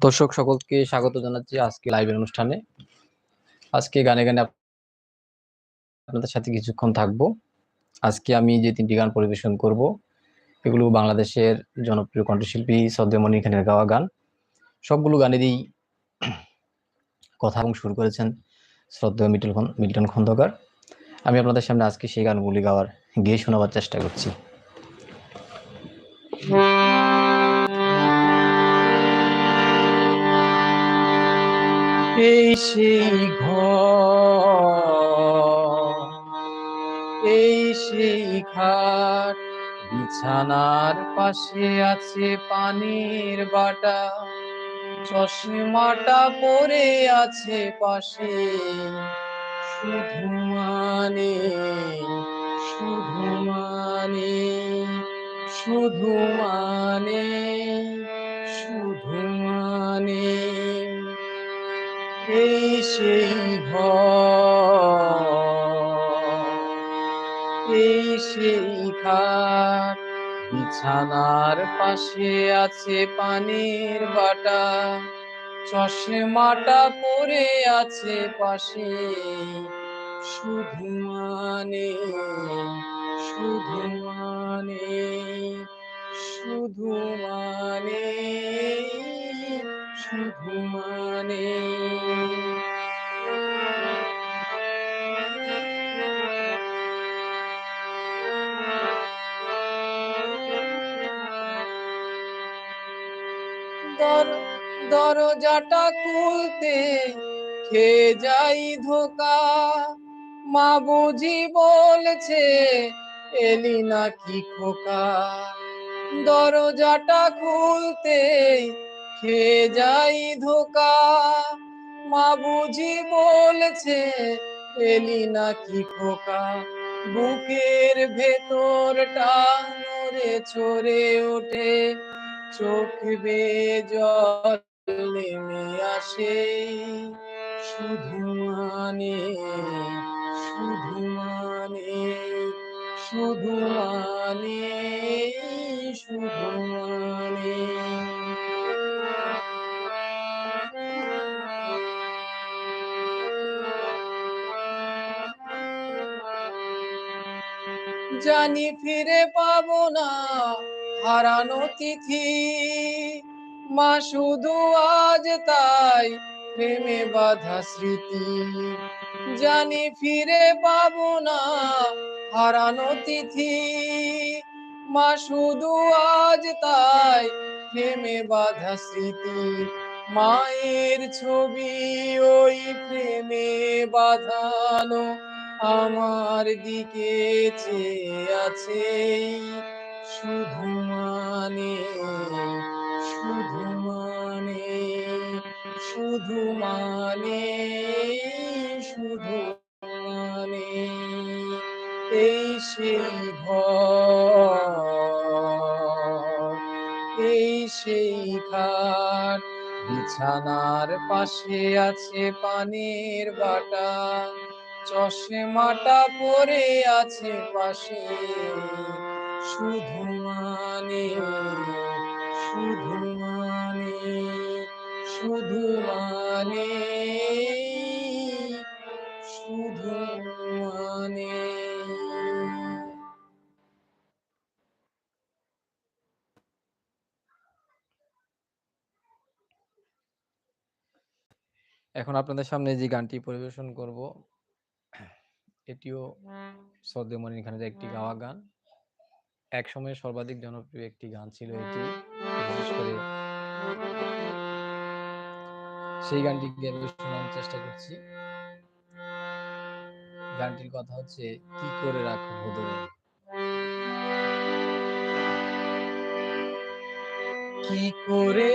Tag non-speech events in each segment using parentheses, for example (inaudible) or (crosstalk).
দর্শক সকলকে স্বাগত জানাচ্ছি আজকে লাইভের অনুষ্ঠানে। আজকে গানে গানে আপনাদের সাথে কিছুক্ষণ থাকব। আজকে আমি যে তিনটি গান পরিবেশন করব, এগুলো বাংলাদেশের জনপ্রিয় কণ্ঠশিল্পী সদ্যমণি খানের গাওয়া গান। সবগুলো গানেরই কথা এবং শুরু করেছেন শ্রদ্ধেয় মিটল মিল্টন খন্দকার। আমি আপনাদের সামনে আজকে সেই গানগুলি গাওয়ার গিয়ে শোনাবার চেষ্টা করছি। (laughs) এই সেই এই সেই খাট বিছানার পাশে আছে পানির বাটা, চশমাটা পরে আছে পাশে, শুধু মানে শুধু মানে শুধু মানে শুধু মানে। এই সেই এই সেই বিছানার পাশে আছে পানির বাটা, চশমাটা পরে আছে পাশে শুধু মানে শুধু মানে শুধু মানে শুধু মানে দরজাটা খুলতে খেয়ে যাই ধোকা। মা বুঝি বলছে, এলি নাকি খোকা? দরজাটা খুলতে খেয়ে যাই ধোকা। মা বুঝি বলছে, এলি নাকি খোকা? বুকের ভেতরটা নড়ে চড়ে ওঠে, চোখ বেয়ে জল নেমে আসে শুধু মানে শুধু মানে শুধু মানে শুধু মানে। জানি ফিরে পাবো না হারানো তিথি। মা শুধু আজ তাই, প্রেমে বাধা স্মৃতি। জানি ফিরে পাবো না হারানো তিথি। মা, শুধু আজ তাই প্রেমে বাধা স্মৃতি। মায়ের ছবি ওই প্রেমে বাঁধানো আমার দিকে চেয়ে আছে। শুধু মানে শুধু শুধু মানে শুধু মানে এই সেই এই সেই খাট বিছানার পাশে আছে পানির বাটা, চশমাটা পরে আছে পাশে, শুধু মানে এখন আপনাদের সামনে যে গানটি পরিবেশন করব এটিও সদ্যমণি খানের একটি গাওয়া গান। এক সময় সর্বাধিক জনপ্রিয় একটি গান ছিল এটি। বিশেষ করে সেই গানটি আমি শোনার চেষ্টা করছি। গানটির কথা হচ্ছে কি করে রাখব ধরে কি করে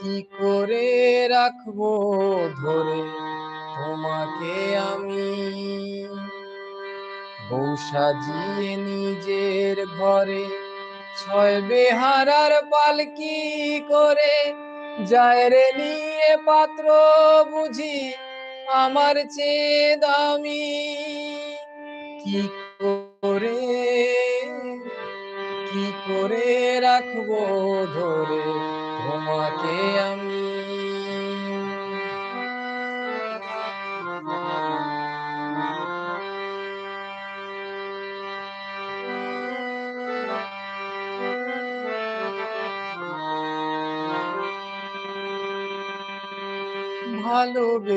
কি করে রাখব ধরে তোমাকে আমি? বউ সাজিয়ে নিজের ঘরে ছয় বেহারার পালকি করে যায় রে নিয়ে পাত্র বুঝি আমার চেয়ে দামি। কি করে কি করে রাখব ধরে তোমাকে আমি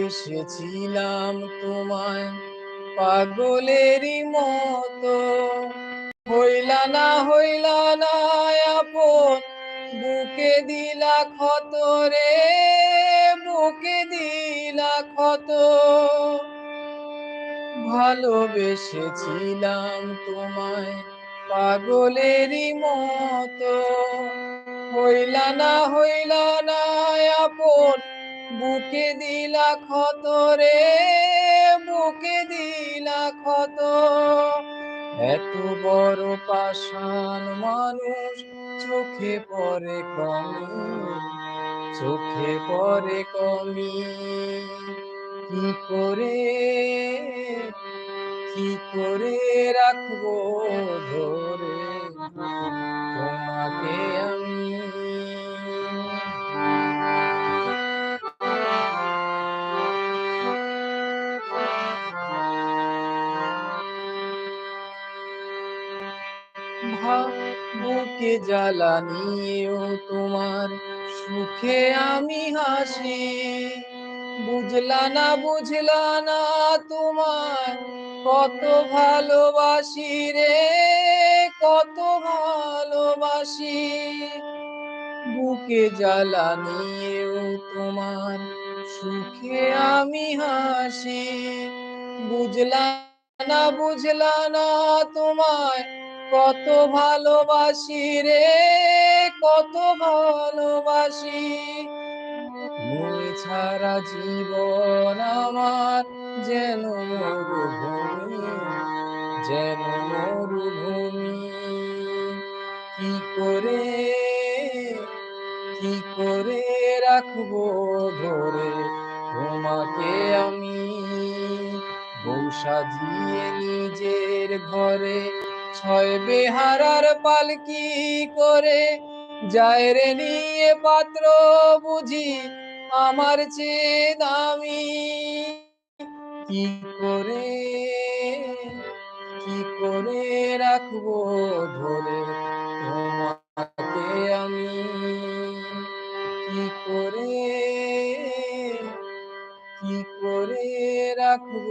ভালোবেসেছিলাম তোমায় পাগলেরই মতো। হইলা না হইলা না আপন বুকে দিলা ক্ষত রে বুকে দিলা ক্ষত। ভালোবেসেছিলাম তোমায় পাগলেরই মতো। হইলা না হইলা না, আপন। বুকে দিলা ক্ষত রে, বুকে দিলা ক্ষত। এত বড় পাষাণ মানুষ চোখে পরে কমি চোখে পরে কমি কি করে কি করে রাখব ধরে? বুকে জ্বালা তোমার। সুখে আমি হাসি। বুঝলা না বুঝলা না তোমার কত ভালোবাসি রে, কত ভালোবাসি। বুকে জ্বালা নিয়েও তোমার সুখে আমি হাসি। বুঝলা না বুঝলা না তোমায় কত ভালোবাসি রে, কত ভালোবাসি। তুমি ছাড়া জীবন আমার যেন মরুভূমি যেন মরুভূমি। কি করে কি করে রাখব ধরে তোমাকে আমি? বউ সাজিয়ে নিজের ঘরে ছয় বেহারার পালকি করে। যায় রে নিয়ে পাত্র বুঝি, আমার চেয়ে দামি। কি করে কি করে রাখব ধরে তোমাকে আমি? কি করে কি করে রাখব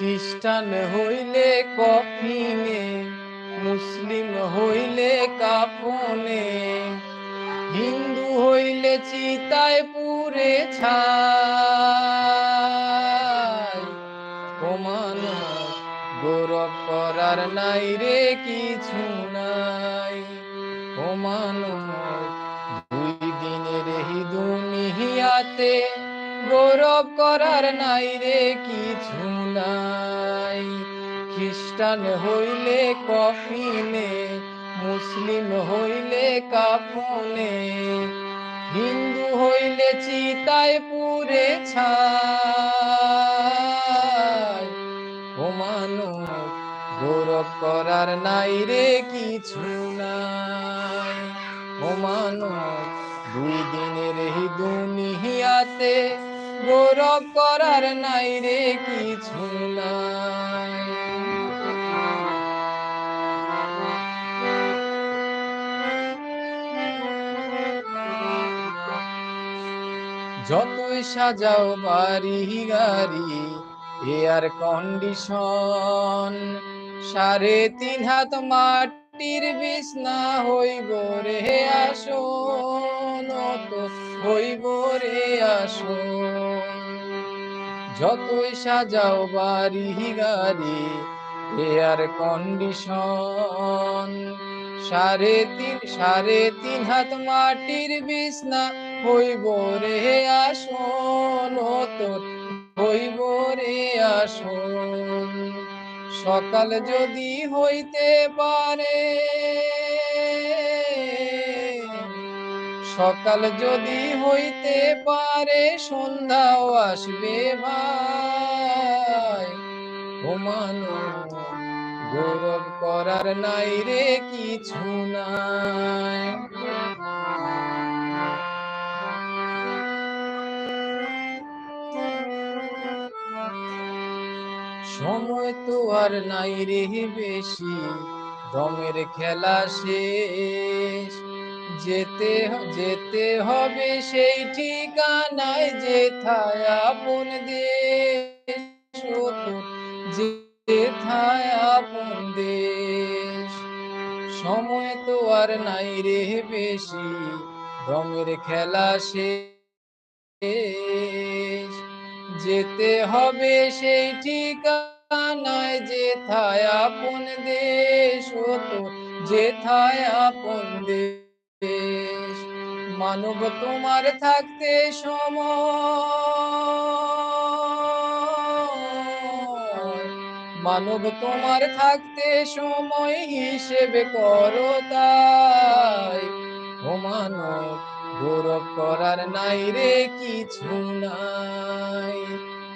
খ্রিস্টান হইলে কফিনে, মুসলিম হইলে কাফনে, হিন্দু হইলে চিতায় পুরে প্রমাণ গৌরব করার নাই রে কিছু নাই। প্রমাণ দুই দিনের হি দুনিয়াতে গৌরব করার নাই রে কিছু নাই। খ্রিস্টান হইলে কফিনে, মুসলিম হইলে কাফনে, হিন্দু হইলে চিতায় পুরে ছাই। ও গৌরব করার নাই রে কিছু নাই। ও মানব, দুই দিনের এই দুনিয়াতে গৌরব করার নাই রে কিছু নাই। যতই সাজাও বাড়ি গাড়ি এয়ার কন্ডিশন সাড়ে তিন হাত মাটির বিছনা হইব রে আসন হইব রে আসন যতই সাজাও বাড়ি গাড়ি এয়ার কন্ডিশন সাড়ে তিন সাড়ে তিন হাত মাটির বিছনা, হইব রে আসন তোর হইব রে আসন সকাল যদি হইতে পারে সকাল যদি হইতে পারে, সন্ধ্যাও আসবে ভাই। ও গৌরব করার নাই রে কিছু নাই। সময় তো আর নাই রে বেশি, দমের খেলা শেষ। যেতে যেতে হবে সেই ঠিকানায় যেথায় আপন তোর যেথায় আপন দেশ। সময় তো আর নাই রে বেশি দমের খেলা শেষ। যেতে হবে সেই ঠিকানায় যেথায় আপন দেশ, ও তো যেথায় আপন দেশ। মানব তোমার থাকতে সময়। মানব তোমার থাকতে সময় হিসেবে করো তাই। ও মানব, গৌরব করার নাই রে কিছু নাই।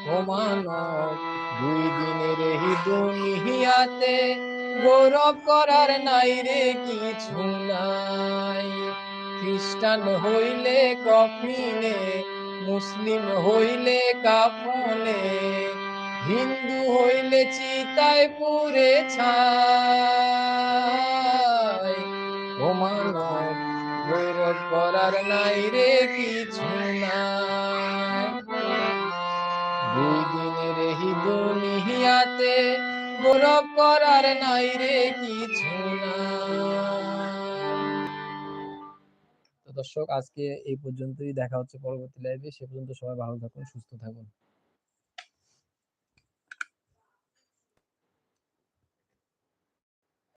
ও মানব, দুই দিনের এই দুনিয়াতে গৌরব করার নাই রে কিছু নাই। খ্রিস্টান হইলে কফিনে, মুসলিম হইলে কাফনে, হিন্দু হইলে চিতায় পুরে ছাই ও মানব করার নাই রে কিছু না। দুই এই দুনিয়াতে গৌরব করার নাই রে কিছু নাই দর্শক, আজকে এই পর্যন্তই। দেখা হচ্ছে পরবর্তী লাইভে সে পর্যন্ত সবাই ভালো থাকুন, সুস্থ থাকুন।